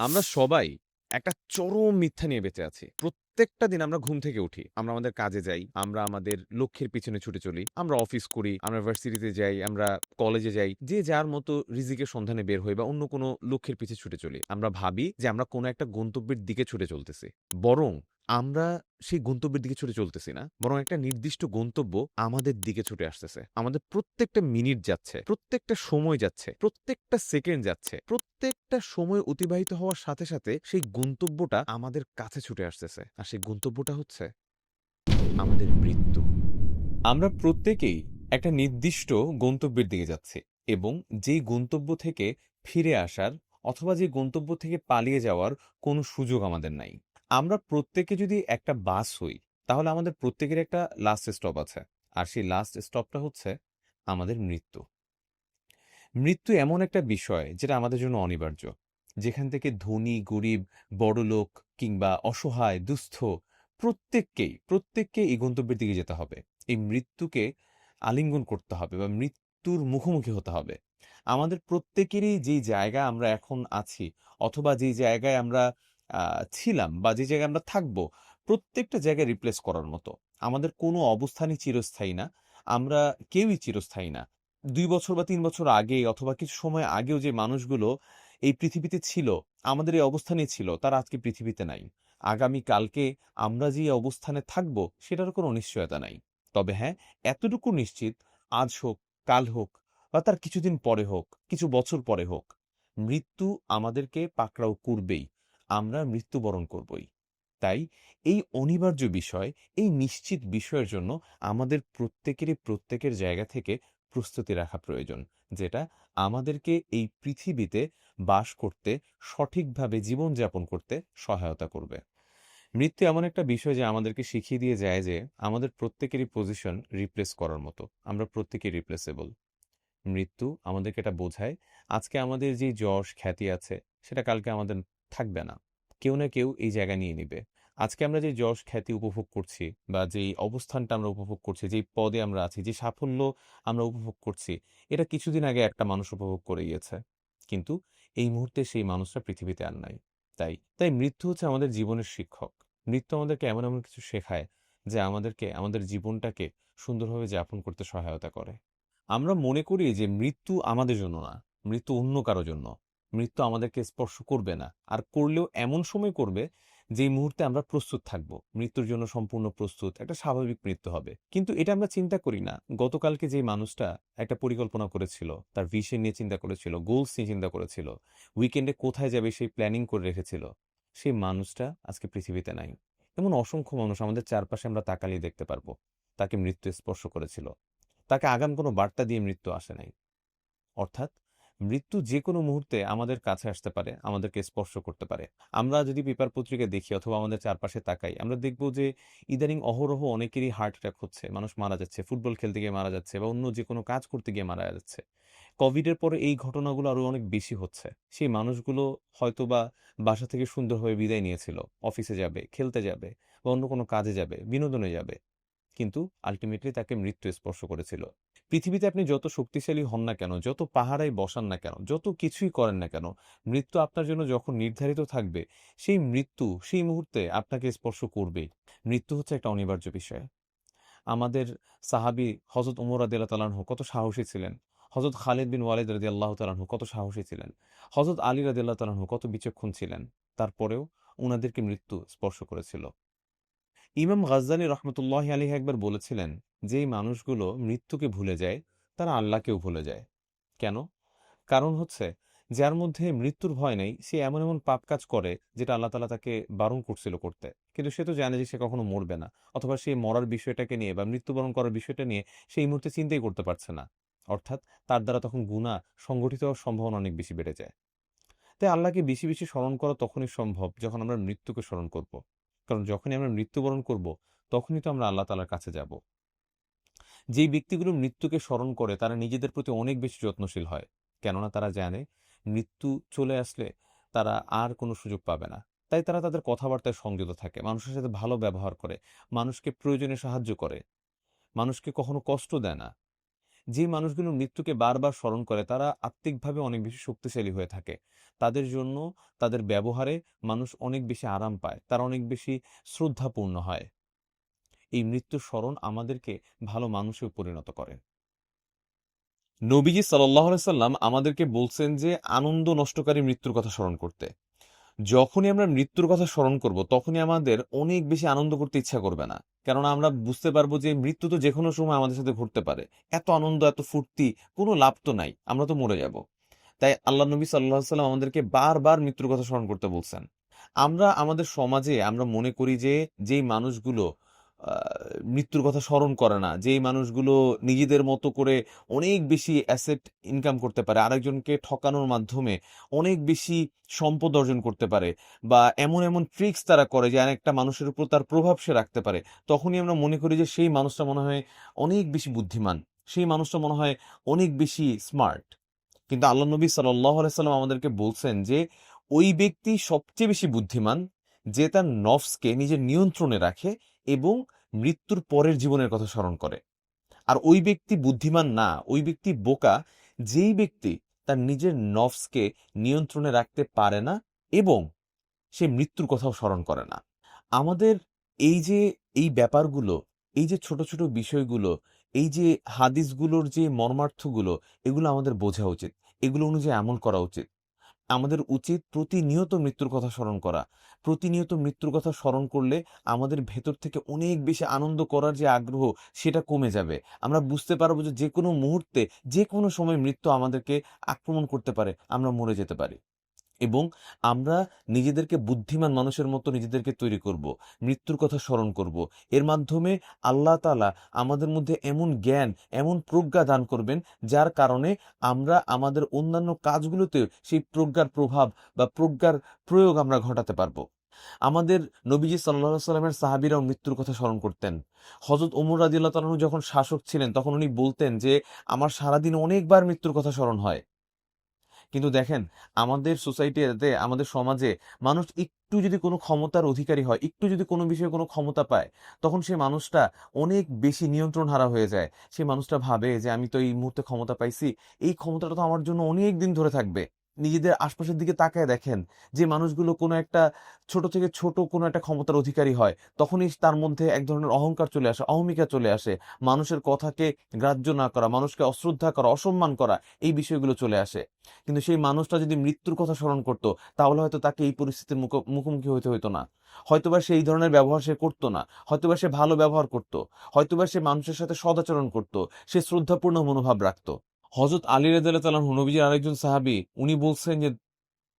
আমরা সবাই একটা চরম মিথ্যা নিয়ে বেঁচে আছি। প্রত্যেকটা দিন আমরা ঘুম থেকে উঠি। আমরা আমাদের কাজে যাই, আমরা আমাদের লক্ষ্যের পিছনে ছুটে চলি, আমরা অফিস করি, আমরা ভার্সিটিতে যাই, আমরা কলেজে যাই, যে যার মতো রিজিকের সন্ধানে বের হই বা অন্য কোনো লক্ষ্যের পিছনে ছুটে চলি। আমরা ভাবি যে আমরা কোনো একটা গন্তব্যের দিকে ছুটে চলতেছি। বরং আমরা সেই গন্তব্যের দিকে ছুটে চলতেছি না। বরং একটা নির্দিষ্ট গন্তব্য আমাদের দিকে ছুটে আসতেছে। আমাদের প্রত্যেকটা মিনিট যাচ্ছে, প্রত্যেকটা সময় যাচ্ছে, প্রত্যেকটা সেকেন্ড যাচ্ছে, প্রত্যেকটা সময় অতিবাহিত হওয়ার সাথে সাথে সেই গন্তব্যটা আমাদের কাছে ছুটে আসতেছে। আর সেই গন্তব্যটা হচ্ছে আমাদের মৃত্যু। আমরা প্রত্যেকেই একটা নির্দিষ্ট গন্তব্যের দিকে যাচ্ছি এবং যেই গন্তব্য থেকে ফিরে আসার অথবা যে গন্তব্য থেকে পালিয়ে যাওয়ার কোনো সুযোগ আমাদের নাই। আমরা প্রত্যেকে যদি একটা বাস হই, তাহলে আমাদের প্রত্যেকের একটা লাস্ট স্টপ আছে। আর সেই লাস্ট স্টপটা হচ্ছে আমাদের মৃত্যু। মৃত্যু এমন একটা বিষয় যেটা আমাদের জন্য অনিবার্য। যেখান থেকে ধনী, গরিব, বড়লোক কিংবা অসহায়, দুস্থ প্রত্যেককেই প্রত্যেককে এই গন্তব্যের দিকে যেতে হবে। এই মৃত্যুকে আলিঙ্গন করতে হবে বা মৃত্যুর মুখোমুখি হতে হবে। আমাদের প্রত্যেকেরই যেই জায়গা আমরা এখন আছি অথবা যেই জায়গায় আমরা ছিলাম বা যে জায়গায় আমরা থাকব, প্রত্যেকটা জায়গায় রিপ্লেস করার মতো। আমাদের কোনো অবস্থানই চিরস্থায়ী না। আমরা কেউই চিরস্থায়ী না। দুই বছর বা তিন বছর আগে অথবা কিছু সময় আগেও যে মানুষগুলো এই পৃথিবীতে ছিল, আমাদের এই অবস্থানে ছিল, তারা আজকে পৃথিবীতে নাই। আগামী কালকে আমরা যে অবস্থানে থাকব, সেটার কোনো নিশ্চয়তা নাই। তবে হ্যাঁ এতটুকু নিশ্চিত, আজ হোক, কাল হোক, বা তার কিছুদিন পরে হোক, কিছু বছর পরে হোক, মৃত্যু আমাদেরকে পাকড়াও করবেই। আমরা মৃত্যুবরণ করবই। তাই এই অনিবার্য বিষয়, এই নিশ্চিত বিষয়ের জন্য আমাদের প্রত্যেকেরই প্রত্যেকের জায়গা থেকে প্রস্তুতি রাখা প্রয়োজন, যেটা আমাদেরকে এই পৃথিবীতে বাস করতে, সঠিকভাবে জীবনযাপন করতে সহায়তা করবে। মৃত্যু এমন একটা বিষয় যে আমাদেরকে শিখিয়ে দিয়ে যায় যে আমাদের প্রত্যেকেরই পজিশন রিপ্লেস করার মতো, আমরা প্রত্যেকেই রিপ্লেসেবল মৃত্যু আমাদেরকে এটা বোঝায়, আজকে আমাদের যে যশ, খ্যাতি আছে, সেটা কালকে আমাদের থাকবে না। কেউ না কেউ এই জায়গা নিয়ে নিবে। আজকে আমরা যে যশ খ্যাতি উপভোগ করছি বা যেই অবস্থানটা আমরা উপভোগ করছি, যেই পদে আমরা আছি, যে সাফল্য আমরা উপভোগ করছি, এটা কিছুদিন আগে একটা মানুষ উপভোগ করে গিয়েছে। কিন্তু এই মুহূর্তে সেই মানুষটা পৃথিবীতে আর নাই। তাই তাই মৃত্যু হচ্ছে আমাদের জীবনের শিক্ষক। মৃত্যু আমাদেরকে এমন এমন কিছু শেখায় যে আমাদেরকে, আমাদের জীবনটাকে সুন্দরভাবে যাপন করতে সহায়তা করে। আমরা মনে করি যে মৃত্যু আমাদের জন্য না, মৃত্যু অন্য কারও জন্য। মৃত্যু আমাদেরকে স্পর্শ করবে না। আর করলেও এমন সময় করবে যেই মুহূর্তে আমরা প্রস্তুত থাকব। মৃত্যুর জন্য সম্পূর্ণ প্রস্তুত, একটা স্বাভাবিক মৃত্যু হবে। কিন্তু এটা আমরা চিন্তা করি না। গতকালকে যে মানুষটা একটা পরিকল্পনা করেছিল, তার ভিশন নিয়ে চিন্তা করেছিল গোলস নিয়ে চিন্তা করেছিল উইকেন্ডে কোথায় যাবে সেই প্ল্যানিং করে রেখেছিল, সেই মানুষটা আজকে পৃথিবীতে নাই। এমন অসংখ্য মানুষ আমাদের চারপাশে আমরা তাকালিয়ে দেখতে পারব, তাকে মৃত্যু স্পর্শ করেছিল। তাকে আগাম কোনো বার্তা দিয়ে মৃত্যু আসে নাই। অর্থাৎ মৃত্যু যে কোনো মুহূর্তে আমাদের কাছে আসতে পারে, আমাদেরকে স্পর্শ করতে পারে। আমরা যদি পেপার পত্রিকা দেখি অথবা আমাদের চারপাশে তাকাই, আমরা দেখব যে ইদানিং অহরহ অনেকেরই হার্ট অ্যাটাক হচ্ছে। মানুষ মারা যাচ্ছে, ফুটবল খেলতে গিয়ে মারা যাচ্ছে বা অন্য যে কোনো কাজ করতে গিয়ে মারা যাচ্ছে। কোভিডের পরে এই ঘটনাগুলো আরও অনেক বেশি হচ্ছে। সেই মানুষগুলো হয়তো বা বাসা থেকে সুন্দরভাবে বিদায় নিয়েছিল অফিসে যাবে, খেলতে যাবে বা অন্য কোনো কাজে যাবে, বিনোদনে যাবে। কিন্তু আলটিমেটলি তাকে মৃত্যু স্পর্শ করেছিল। পৃথিবীতে আপনি যত শক্তিশালী হন না কেন, যত পাহারায় বসান না কেন, যত কিছুই করেন না কেন, মৃত্যু আপনার জন্য যখন নির্ধারিত থাকবে, সেই মৃত্যু সেই মুহূর্তে আপনাকে স্পর্শ করবেই মৃত্যু হচ্ছে একটা অনিবার্য বিষয়। আমাদের সাহাবি হজরত উমর রাদি আল্লাহ তালানহু কত সাহসী ছিলেন। হজরত খালিদ বিন ওয়ালিদ রাদি আল্লাহ তালানহু কত সাহসী ছিলেন। হজরত আলী রাদি আল্লাহ তালানহু কত বিচক্ষণ ছিলেন। তারপরেও উনাদেরকে মৃত্যু স্পর্শ করেছিল। ইমাম গাজ্জালি রহমতুল্লাহ আলী একবার বলেছিলেন যে মানুষগুলো মৃত্যুকে ভুলে যায়, তারা আল্লাহকেও ভুলে যায়। কেন? কারণ হচ্ছে, যার মধ্যে মৃত্যুর ভয় নেই, সে এমন এমন পাপ কাজ করে, যেটা আল্লাহ তালা তাকে বারণ করছিল করতে। কিন্তু সে তো জানে যে সে কখনো মরবে না, অথবা সে মরার বিষয়টাকে নিয়ে বা মৃত্যুবরণ করার বিষয়টা নিয়ে সেই মুহূর্তে চিন্তাই করতে পারছে না। অর্থাৎ তার দ্বারা তখন গুণা সংগঠিত হওয়ার সম্ভাবনা অনেক বেশি বেড়ে যায়। তাই আল্লাহকে বেশি বেশি স্মরণ করা তখনই সম্ভব, যখন আমরা মৃত্যুকে স্মরণ করব। কারণ যখনই আমরা মৃত্যুবরণ করব, তখনই তো আমরা আল্লাহ তালার কাছে যাব। যেই ব্যক্তিগুলো মৃত্যুকে স্মরণ করে, তারা নিজেদের প্রতি অনেক বেশি যত্নশীল হয়। কেননা তারা জানে, মৃত্যু চলে আসলে তারা আর কোনো সুযোগ পাবে না। তাই তারা তাদের কথাবার্তায় সংযত থাকে, মানুষের সাথে ভালো ব্যবহার করে, মানুষকে প্রয়োজনে সাহায্য করে। মানুষকে কখনো কষ্ট দেয় না। যে মানুষগুলো মৃত্যুকে বারবার স্মরণ করে, তারা আত্মিকভাবে অনেক বেশি শক্তিশালী হয়ে থাকে। তাদের জন্য, তাদের ব্যবহারে মানুষ অনেক বেশি আরাম পায়, তারা অনেক বেশি শ্রদ্ধাপূর্ণ হয়। এই মৃত্যুর স্মরণ আমাদেরকে ভালো মানুষে পরিণত করে। নবীজি সাল্লাম আমাদেরকে বলছেন যে, আনন্দ নষ্টকারী মৃত্যুর কথা স্মরণ করতে। যখনই আমরা মৃত্যুর কথা স্মরণ করব, তখনই আমাদের অনেক বেশি আনন্দ করতে ইচ্ছা করবে না। কেননা আমরা বুঝতে পারব যে মৃত্যু তো যে কোনো সময় আমাদের সাথে ঘটতে পারে। এত আনন্দ, এত ফুর্তি, কোনো লাভ তো নাই, আমরা তো মরে যাব। তাই আল্লাহ নবী সাল্লাহ সাল্লাম আমাদেরকে বারবার মৃত্যুর কথা স্মরণ করতে বলছেন। আমরা আমাদের সমাজে আমরা মনে করি যে যেই মানুষগুলো মৃত্যুর কথা স্মরণ করে না। যেই মানুষগুলো নিজেদের মতো করে অনেক বেশি অ্যাসেট ইনকাম করতে পারে, আরেকজনকে ঠকানোর মাধ্যমে অনেক বেশি সম্পদ অর্জন করতে পারে বা এমন এমন ট্রিক্স তারা করে যে একটা মানুষের উপর তার প্রভাব সে রাখতে পারে, তখনই আমরা মনে করি যে সেই মানুষটা মনে হয় অনেক বেশি বুদ্ধিমান। সেই মানুষটা মনে হয় অনেক বেশি স্মার্ট কিন্তু আল্লাহ নবী সাল্লাহ সাল্লাম আমাদেরকে বলছেন যে ওই ব্যক্তি সবচেয়ে বেশি বুদ্ধিমান যে তার নফসকে নিজের নিয়ন্ত্রণে রাখে এবং মৃত্যুর পরের জীবনের কথা স্মরণ করে। আর ওই ব্যক্তি বুদ্ধিমান না, ওই ব্যক্তি বোকা, যেই ব্যক্তি তার নিজের নফসকে নিয়ন্ত্রণে রাখতে পারে না এবং সে মৃত্যুর কথাও স্মরণ করে না। আমাদের এই যে এই ব্যাপারগুলো, এই যে ছোট ছোট বিষয়গুলো, এই যে হাদিসগুলোর যে মর্মার্থগুলো, এগুলো আমাদের বোঝা উচিত। এগুলো অনুযায়ী আমল করা উচিত। আমাদের উচিত প্রতিনিয়ত মৃত্যুর কথা স্মরণ করা। প্রতিনিয়ত মৃত্যুর কথা স্মরণ করলে আমাদের ভেতর থেকে অনেক বেশি আনন্দ করার যে আগ্রহ, সেটা কমে যাবে। আমরা বুঝতে পারব যে যে কোনো মুহূর্তে যে কোনো সময় মৃত্যু আমাদেরকে আক্রমণ করতে পারে, আমরা মরে যেতে পারি। এবং আমরা নিজেদেরকে বুদ্ধিমান মানুষের মতো নিজেদেরকে তৈরি করব, মৃত্যুর কথা স্মরণ করব। এর মাধ্যমে আল্লাহ তাআলা আমাদের মধ্যে এমন জ্ঞান, এমন প্রজ্ঞা দান করবেন, যার কারণে আমরা আমাদের অন্যান্য কাজগুলোতে সেই প্রজ্ঞার প্রভাব বা প্রজ্ঞার প্রয়োগ আমরা ঘটাতে পারব। আমাদের নবীজি সাল্লাহ সাল্লামের সাহাবিরাও মৃত্যুর কথা স্মরণ করতেন। হজরত ওমর রাদিল্লাহ তালু যখন শাসক ছিলেন, তখন উনি বলতেন যে, আমার সারাদিন অনেকবার মৃত্যুর কথা স্মরণ হয়। কিন্তু দেখেন, আমাদের সোসাইটিতে আমাদের সমাজে মানুষ একটু যদি কোনো ক্ষমতার অধিকারী হয়, একটু যদি কোনো বিষয়ে কোনো ক্ষমতা পায়, তখন সে মানুষটা অনেক বেশি নিয়ন্ত্রণ হারা হয়ে যায়। সে মানুষটা ভাবে যে, আমি তো এই মুহূর্তে ক্ষমতা পাইছি। এই ক্ষমতাটা তো আমার জন্য অনেক দিন ধরে থাকবে। নিজেদের আশপাশের দিকে তাকায় দেখেন যে মানুষগুলো কোনো একটা ছোট থেকে ছোট কোনো একটা ক্ষমতার অধিকারী হয়, তখনই তার মধ্যে এক ধরনের অহংকার চলে আসে, অহমিকা চলে আসে। মানুষের কথাকে গ্রাহ্য না করা, মানুষকে অশ্রদ্ধা করা, অসম্মান করা, এই বিষয়গুলো চলে আসে। কিন্তু সেই মানুষটা যদি মৃত্যুর কথা স্মরণ করত, তাহলে হয়তো তাকে এই পরিস্থিতির মুখো- মুখোমুখি হইতে হইতো না। হয়তোবা সে এই ধরনের ব্যবহার সে করতো না, হয়তোবা সে ভালো ব্যবহার করত, হয়তোবা সে মানুষের সাথে সদাচরণ করত, সে শ্রদ্ধাপূর্ণ মনোভাব রাখতো। হজরত আলী তাআলা নবীজির আরেকজন সাহাবী, উনি বলছেন যে,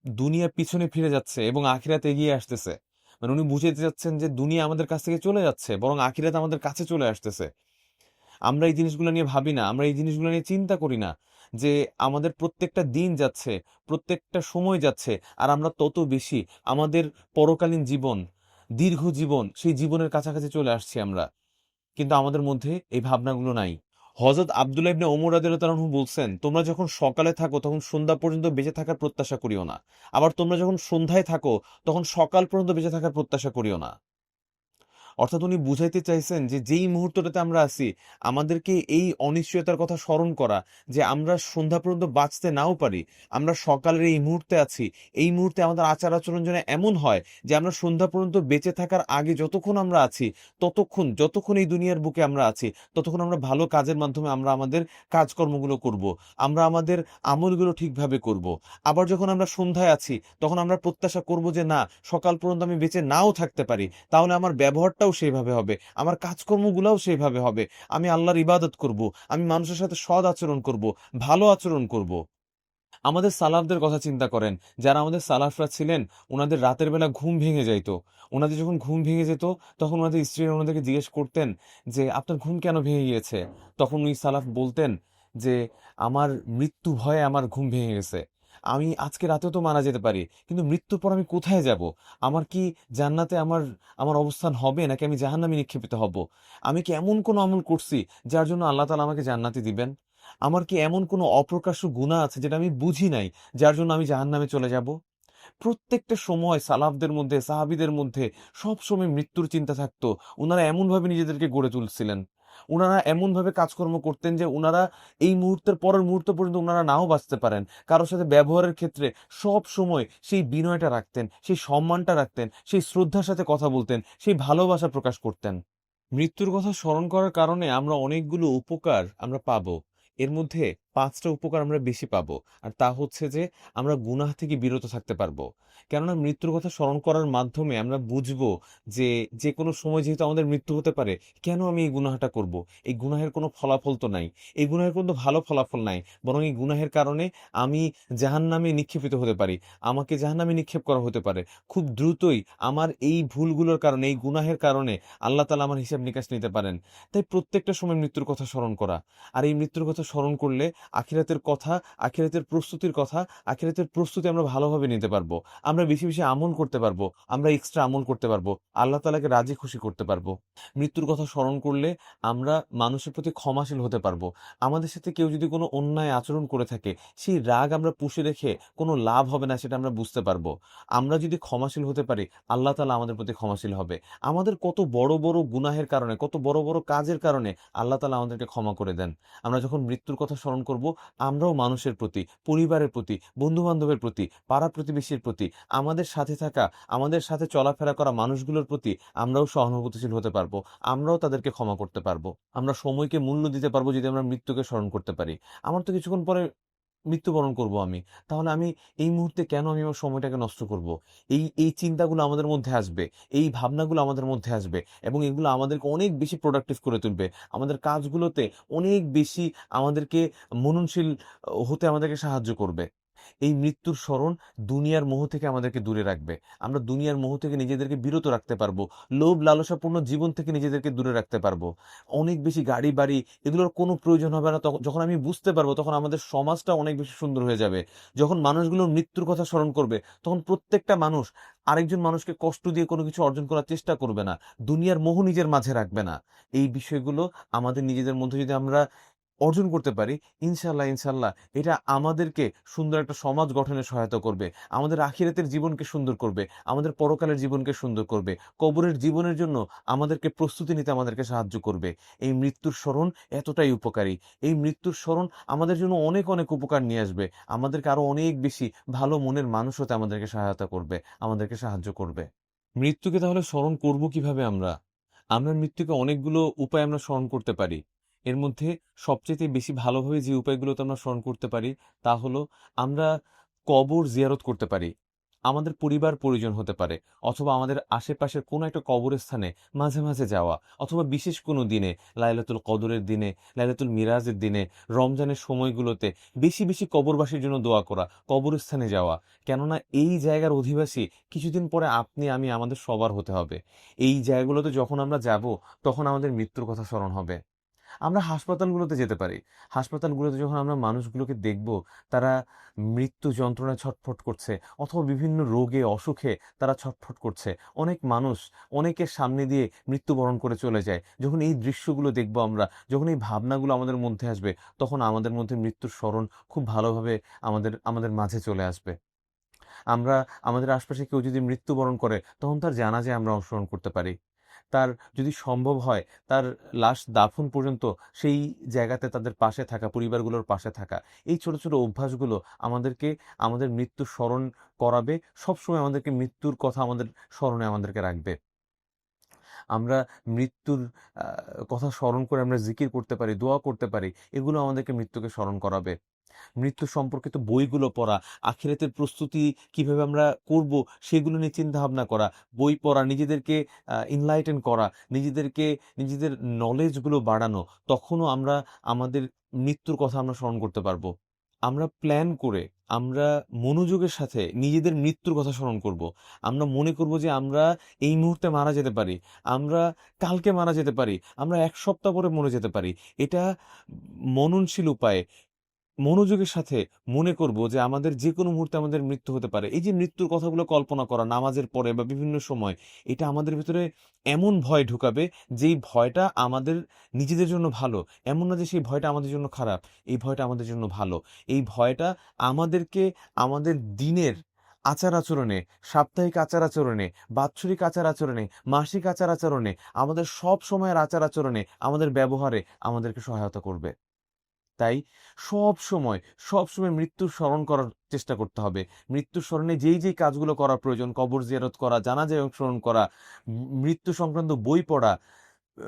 দুনিয়া পিছনে ফিরে যাচ্ছে এবং আখিরাত এগিয়ে আসতেছে। মানে উনি বুঝাইতে যাচ্ছেন যে, দুনিয়া আমাদের কাছ থেকে চলে যাচ্ছে, বরং আখিরাত আমাদের কাছে চলে আসতেছে। আমরা এই জিনিসগুলো নিয়ে ভাবি না, আমরা এই জিনিসগুলো নিয়ে চিন্তা করি না যে, আমাদের প্রত্যেকটা দিন যাচ্ছে, প্রত্যেকটা সময় যাচ্ছে, আর আমরা তত বেশি আমাদের পরকালীন জীবন, দীর্ঘ জীবন, সেই জীবনের কাছাকাছি চলে আসছি আমরা। কিন্তু আমাদের মধ্যে এই ভাবনাগুলো নাই। হজরত আবদুল্লাহ ইবনে ওমর রাদিয়াল্লাহু বলছেন, তোমরা যখন সকালে থাকো, তখন সন্ধ্যা পর্যন্ত বেঁচে থাকার প্রত্যাশা করিও না। আবার তোমরা যখন সন্ধ্যায় থাকো, তখন সকাল পর্যন্ত বেঁচে থাকার প্রত্যাশা করিও না। অর্থাৎ উনি বুঝাইতে চাইছেন যে যেই মুহূর্তটাতে আমরা আছি, আমাদেরকে এই অনিশ্চয়তার কথা স্মরণ করা, যে আমরা সন্ধ্যা পর্যন্ত বাঁচতে নাও পারি, আমরা সকালের এই মুহূর্তে আছি, এই মুহূর্তে আমাদের আচার আচরণ যেন এমন হয় যে আমরা সন্ধ্যা পর্যন্ত বেঁচে থাকার আগে যতক্ষণ আমরা আছি, ততক্ষণ, যতক্ষণ এই দুনিয়ার বুকে আমরা আছি, ততক্ষণ আমরা ভালো কাজের মাধ্যমে আমরা আমাদের কাজকর্মগুলো করব, আমরা আমাদের আমলগুলো ঠিকভাবে করব। আবার যখন আমরা সন্ধ্যায় আছি, তখন আমরা প্রত্যাশা করব যে না, সকাল পর্যন্ত আমি বেঁচে নাও থাকতে পারি, তাহলে আমার ব্যবহারটাও সেইভাবে হবে, আমার কাজকর্মগুলোও সেইভাবে হবে, আমি আল্লাহর ইবাদত করব, আমি মানুষের সাথে সৎ আচরণ করব, ভালো আচরণ করব। আমাদের সালাফদের কথা চিন্তা করেন, যারা আমাদের সালাফরা ছিলেন ওনাদের রাতের বেলা ঘুম ভেঙে যাইত। ওনাদের যখন ঘুম ভেঙে যেত, তখন ওনাদের স্ত্রীরা ওনাদেরকে জিজ্ঞেস করতেন যে, আপনার ঘুম কেন ভেঙে গিয়েছে? তখন ওই সালাফ বলতেন যে, আমার মৃত্যু ভয়ে আমার ঘুম ভেঙে গেছে। আমি আজকে রাতেও তো মারা যেতে পারি, কিন্তু মৃত্যুর পর আমি কোথায় যাব? আমার কি জান্নাতে আমার আমার অবস্থান হবে, নাকি আমি জাহান্নামে নিক্ষেপিত হব? আমি কি এমন কোনো আমল করছি যার জন্য আল্লাহ তাআলা আমাকে জান্নাতে দিবেন? আমার কি এমন কোনো অপ্রকাশ্য গুনাহ আছে যেটা আমি বুঝি নাই যার জন্য আমি জাহান্নামে চলে যাব? প্রত্যেকটা সময় সালাফদের মধ্যে, সাহাবিদের মধ্যে সব সময় মৃত্যুর চিন্তা থাকতো। ওনারা এমনভাবে নিজেদেরকে গড়ে তুলছিলেন। উনারা এমনভাবে কাজকর্ম করতেন যে ওনারা এই মুহূর্তের পরের মুহূর্ত পর্যন্ত ওনারা নাও বাঁচতে পারেন। কারোর সাথে ব্যবহারের ক্ষেত্রে সব সময় সেই বিনয়টা রাখতেন, সেই সম্মানটা রাখতেন, সেই শ্রদ্ধার সাথে কথা বলতেন, সেই ভালোবাসা প্রকাশ করতেন। মৃত্যুর কথা স্মরণ করার কারণে আমরা অনেকগুলো উপকার আমরা পাবো। এর মধ্যে পাঁচটা উপকার আমরা বেশি পাবো, আর তা হচ্ছে যে আমরা গুনাহ থেকে বিরত থাকতে পারব। কেননা মৃত্যুর কথা স্মরণ করার মাধ্যমে আমরা বুঝব যে যে কোনো সময় যেহেতু আমাদের মৃত্যু হতে পারে, কেন আমি এই গুনাহটা করব? এই গুনাহের কোনো ফলাফল তো নাই। এই গুনাহের কোনো ভালো ফলাফল নাই। বরং এই গুনাহের কারণে আমি জাহান্নামে নিক্ষেপিত হতে পারি, আমাকে জাহান্নামে নিক্ষেপ করা হতে পারে। খুব দ্রুতই আমার এই ভুলগুলোর কারণে, এই গুনাহের কারণে আল্লাহ তালা আমার হিসাব নিকাশ নিতে পারেন। তাই প্রত্যেকটা সময় মৃত্যুর কথা স্মরণ করা। আর এই মৃত্যুর কথা স্মরণ করলে আখিরাতের কথা, আখিরাতের প্রস্তুতির কথা, আখিরাতের প্রস্তুতি আমরা ভালোভাবে নিতে পারব। আমরা বেশি বেশি আমল করতে পারব। আমরা এক্সট্রা আমল করতে পারব। আল্লাহ তালাকে রাজি খুশি করতে পারব। মৃত্যুর কথা স্মরণ করলে আমরা মানুষের প্রতি ক্ষমাশীল হতে পারব। আমাদের সাথে কেউ যদি কোনো অন্যায় আচরণ করে থাকে, সেই রাগ আমরা পুষে রেখে কোনো লাভ হবে না সেটা আমরা বুঝতে পারব। আমরা যদি ক্ষমাশীল হতে পারি, আল্লাহ তালা আমাদের প্রতি ক্ষমাশীল হবে। আমাদের কত বড় বড় গুনাহের কারণে, কত বড় বড় কাজের কারণে আল্লাহ তালা আমাদেরকে ক্ষমা করে দেন। আমরা যখন মৃত্যুর কথা স্মরণ করব, আমরাও মানুষের প্রতি, পরিবারের প্রতি, বন্ধুবান্ধবের প্রতি, পাড়া প্রতিবেশীর প্রতি, আমাদের সাথে থাকা, আমাদের সাথে চলাফেরা করা মানুষগুলোর প্রতি আমরাও সহানুভূতিশীল হতে পারব, আমরাও তাদেরকে ক্ষমা করতে পারব। আমরা সময়কে মূল্য দিতে পারব যদি আমরা মৃত্যুকে স্মরণ করতে পারি। আমার তো কিছুক্ষণ পরে মৃত্যুবরণ করব আমি। তাহলে আমি এই মুহূর্তে কেন আমি আমার সময়টাকে নষ্ট করব? এই এই চিন্তাগুলো আমাদের মধ্যে আসবে, এই ভাবনাগুলো আমাদের মধ্যে আসবে এবং এগুলো আমাদেরকে অনেক বেশি প্রোডাক্টিভ করে তুলবে। আমাদের কাজগুলোতে অনেক বেশি আমাদেরকে মননশীল হতে আমাদেরকে সাহায্য করবে। এই মৃত্যুর স্মরণ দুনিয়ার মোহ থেকে আমাদেরকে দূরে রাখবে। আমরা দুনিয়ার মোহ থেকে নিজেদেরকে বিরত রাখতে পারব। লোভ, লালসাপূর্ণ জীবন থেকে নিজেদেরকে দূরে রাখতে পারব। অনেক বেশি গাড়ি, বাড়ি এগুলোর কোনো প্রয়োজন হবে না। যখন আমি বুঝতে পারব, তখন আমাদের সমাজটা অনেক বেশি সুন্দর হয়ে যাবে। যখন মানুষগুলোর মৃত্যুর কথা স্মরণ করবে, তখন প্রত্যেকটা মানুষ আরেকজন মানুষকে কষ্ট দিয়ে কোনো কিছু অর্জন করার চেষ্টা করবে না। দুনিয়ার মোহ নিজের মাঝে রাখবে না। এই বিষয়গুলো আমাদের নিজেদের মধ্যে যদি আমরা অর্জন করতে পারি ইনশাল্লাহ ইনশাল্লাহ এটা আমাদেরকে সুন্দর একটা সমাজ গঠনে সহায়তা করবে, আমাদের আখিরাতের জীবনকে সুন্দর করবে, আমাদের পরকালের জীবনকে সুন্দর করবে, কবরের জীবনের জন্য আমাদেরকে প্রস্তুতি নিতে আমাদেরকে সাহায্য করবে। এই মৃত্যুর স্মরণ এতটাই উপকারী। এই মৃত্যুর স্মরণ আমাদের জন্য অনেক অনেক উপকার নিয়ে আসবে। আমাদেরকে আরও অনেক বেশি ভালো মনের মানুষ হতে আমাদেরকে সহায়তা করবে, আমাদেরকে সাহায্য করবে। মৃত্যুকে তাহলে স্মরণ করব কীভাবে আমরা? আমরা মৃত্যুকে অনেকগুলো উপায় আমরা স্মরণ করতে পারি। এর মধ্যে সবচেয়ে বেশি ভালোভাবে যে উপায়গুলোতে আমরা স্মরণ করতে পারি, তা হলো আমরা কবর জিয়ারত করতে পারি। আমাদের পরিবার পরিজন হতে পারে, অথবা আমাদের আশেপাশের কোনো একটা কবরস্থানে মাঝে মাঝে যাওয়া, অথবা বিশেষ কোনো দিনে, লাইলাতুল কদরের দিনে, লাইলাতুল মিরাজের দিনে, রমজানের সময়গুলোতে বেশি বেশি কবরবাসীর জন্য দোয়া করা, কবরস্থানে যাওয়া। কেননা এই জায়গার অধিবাসী কিছুদিন পরে আপনি, আমি, আমাদের সবার হতে হবে। এই জায়গাগুলোতে যখন আমরা যাব, তখন আমাদের মৃত্যুর কথা স্মরণ হবে। আমরা হাসপাতালগুলোতে যেতে পারি। হাসপাতালগুলোতে যখন আমরা মানুষগুলোকে দেখব, তারা মৃত্যু যন্ত্রণায় ছটফট করছে অথবা বিভিন্ন রোগে, অসুখে তারা ছটফট করছে। অনেক মানুষ অনেকের সামনে দিয়ে মৃত্যুবরণ করে চলে যায়। যখন এই দৃশ্যগুলো দেখব আমরা, যখন এই ভাবনাগুলো আমাদের মধ্যে আসবে, তখন আমাদের মধ্যে মৃত্যুর স্মরণ খুব ভালোভাবে আমাদের আমাদের মাঝে চলে আসবে। আমরা, আমাদের আশপাশে কেউ যদি মৃত্যুবরণ করে, তখন তার জানাজায় আমরা অংশগ্রহণ করতে পারি। তার যদি সম্ভব হয়, তার লাশ দাফন পর্যন্ত সেই জায়গাতে তাদের পাশে থাকা, পরিবারগুলোর পাশে থাকা। এই ছোট ছোট অভ্যাসগুলো আমাদেরকে, আমাদের মৃত্যুর স্মরণ করাবে, সবসময় আমাদেরকে মৃত্যুর কথা আমাদের স্মরণে আমাদেরকে রাখবে। আমরা মৃত্যুর কথা স্মরণ করে আমরা জিকির করতে পারি, দোয়া করতে পারি, এগুলো আমাদেরকে মৃত্যুকে স্মরণ করাবে। মৃত্যু সম্পর্কিত বইগুলো পড়া, আখিরাতের প্রস্তুতি কীভাবে আমরা করব, সেগুলো নিয়ে চিন্তা ভাবনা করা, বই পড়া, নিজেদেরকে ইনলাইটেন করা, নিজেদেরকে, নিজেদের নলেজগুলো বাড়ানো, তখনও আমরা আমাদের মৃত্যুর কথা আমরা স্মরণ করতে পারব। আমরা প্ল্যান করে, আমরা মনোযোগের সাথে নিজেদের মৃত্যুর কথা স্মরণ করব। আমরা মনে করব যে আমরা এই মুহূর্তে মারা যেতে পারি, আমরা কালকে মারা যেতে পারি, আমরা এক সপ্তাহ পরে মরে যেতে পারি। এটা মননশীল উপায়ে মনোযোগের সাথে মনে করব যে আমাদের যে কোনো মুহূর্তে আমাদের মৃত্যু হতে পারে। এই যে মৃত্যুর কথাগুলো কল্পনা করা নামাজের পরে বা বিভিন্ন সময় এটা আমাদের ভিতরে এমন ভয় ঢুকাবে যেই ভয়টা আমাদের নিজেদের জন্য ভালো। এমন না যে সেই ভয়টা আমাদের জন্য খারাপ এই ভয়টা আমাদের জন্য ভালো। এই ভয়টা আমাদেরকে আমাদের দিনের আচার-আচরণে, সাপ্তাহিক আচার-আচরণে, বাৎসরিক আচার-আচরণে, মাসিক আচার-আচরণে, আমাদের সব সময়ের আচার-আচরণে, আমাদের ব্যবহারে আমাদেরকে সহায়তা করবে। তাই সবসময়, সবসময় মৃত্যুর স্মরণ করার চেষ্টা করতে হবে। মৃত্যুর স্মরণে যেই, যেই কাজগুলো করা প্রয়োজন, কবর জিয়ারত করা, জানাজায় অংশগ্রহণ করা, মৃত্যু সংক্রান্ত বই পড়া,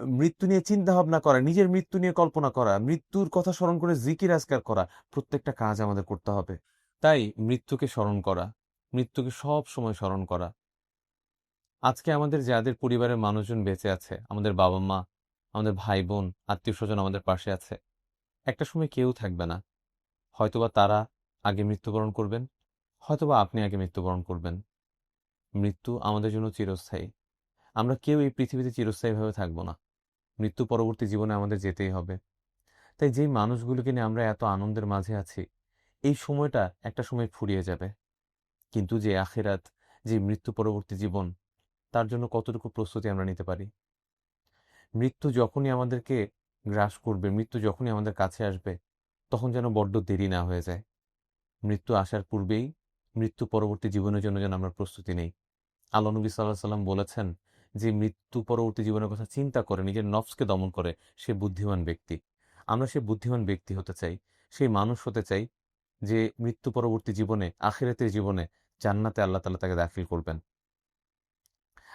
মৃত্যু নিয়ে চিন্তাভাবনা করা, নিজের মৃত্যু নিয়ে কল্পনা করা, মৃত্যুর কথা স্মরণ করে জিকির আজকার করা, প্রত্যেকটা কাজ আমাদের করতে হবে। তাই মৃত্যুকে স্মরণ করা, মৃত্যুকে সবসময় স্মরণ করা। আজকে আমাদের যাদের পরিবারের মানুষজন বেঁচে আছে, আমাদের বাবা-মা, আমাদের ভাই-বোন, আত্মীয় স্বজন আমাদের পাশে আছে। একটা সময় কেউ থাকবে না। হয়তোবা তারা আগে মৃত্যুবরণ করবেন, হয়তোবা আপনি আগে মৃত্যুবরণ করবেন। মৃত্যু আমাদের জন্য চিরস্থায়ী। আমরা কেউ এই পৃথিবীতে চিরস্থায়ীভাবে থাকব না। মৃত্যু পরবর্তী জীবনে আমাদের যেতেই হবে। তাই যেই মানুষগুলোকে নিয়ে আমরা এত আনন্দের মাঝে আছি, এই সময়টা একটা সময় ফুরিয়ে যাবে। কিন্তু যে আখেরাত যে মৃত্যু পরবর্তী জীবন, তার জন্য কতটুকু প্রস্তুতি আমরা নিতে পারি? মৃত্যু যখনই আমাদেরকে গ্রাস করবে, মৃত্যু যখনই আমাদের কাছে আসবে, তখন যেন বড্ড দেরি না হয়ে যায়। মৃত্যু আসার পূর্বেই মৃত্যু পরবর্তী জীবনের জন্য যেন আমরা প্রস্তুতি নেই। আল্লাহ নবী সাল্লাল্লাহু সাল্লাম বলেছেন যে, "মৃত্যু পরবর্তী জীবনের কথা চিন্তা করে নিজের নফসকে দমন করে, সে বুদ্ধিমান ব্যক্তি।" আমরা সে বুদ্ধিমান ব্যক্তি হতে চাই, সেই মানুষ হতে চাই যে মৃত্যু পরবর্তী জীবনে, আখিরাতের জীবনে জান্নাতে আল্লাহ তাআলা তাকে দাখিল করবেন।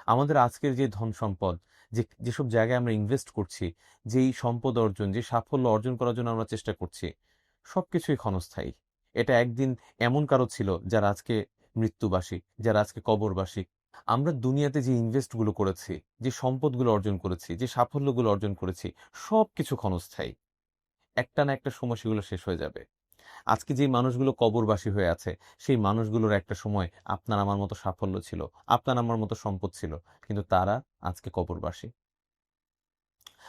আমাদের আজকের যে ধন-সম্পদ, যে যেসব জায়গায় আমরা ইনভেস্ট করছি, যেই সম্পদ অর্জন, যে সাফল্য অর্জন করার জন্য আমরা চেষ্টা করছি, সবকিছুই ক্ষণস্থায়ী। এটা একদিন এমন কারও ছিল যারা আজকে মৃত্যুবাসী, যারা আজকে কবরবাসী। আমরা দুনিয়াতে যে ইনভেস্টগুলো করেছি, যে সম্পদগুলো অর্জন করেছি, যে সাফল্যগুলো অর্জন করেছি, সবকিছু ক্ষণস্থায়ী। একটা না একটা সময় সেগুলো শেষ হয়ে যাবে। আজকে যেই মানুষগুলো কবরবাসী হয়ে আছে, সেই মানুষগুলোর একটা সময় আপনার আমার মতো সাফল্য ছিল, আপনার আমার মতো সম্পদ ছিল। কিন্তু তারা আজকে কবরবাসী।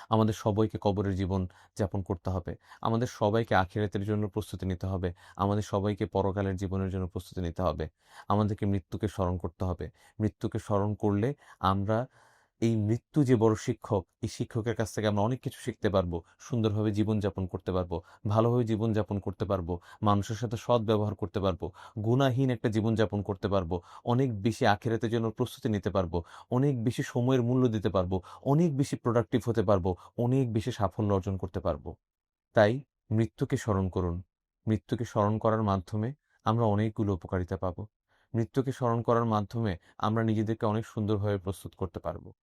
আমাদের সবাইকে কবরের জীবন যাপন করতে হবে। আমাদের সবাইকে আখিরাতের জন্য প্রস্তুতি নিতে হবে। আমাদের সবাইকে পরকালের জীবনের জন্য প্রস্তুতি নিতে হবে। আমাদেরকে মৃত্যুকে স্মরণ করতে হবে। মৃত্যুকে স্মরণ করলে আমরা এই মৃত্যু যে বড় শিক্ষক, এই শিক্ষকের কাছ থেকে আমরা অনেক কিছু শিখতে পারব। সুন্দরভাবে জীবনযাপন করতে পারব। ভালোভাবে জীবনযাপন করতে পারব। মানুষের সাথে সৎ ব্যবহার করতে পারব। গুণাহীন একটা জীবনযাপন করতে পারব। অনেক বেশি আখিরাতের জন্য প্রস্তুতি নিতে পারব। অনেক বেশি সময়ের মূল্য দিতে পারব। অনেক বেশি প্রোডাক্টিভ হতে পারব। অনেক বেশি সাফল্য অর্জন করতে পারব। তাই মৃত্যুকে স্মরণ করুন। মৃত্যুকে স্মরণ করার মাধ্যমে আমরা অনেকগুলো উপকারিতা পাবো। মৃত্যুকে স্মরণ করার মাধ্যমে আমরা নিজেদেরকে অনেক সুন্দরভাবে প্রস্তুত করতে পারব।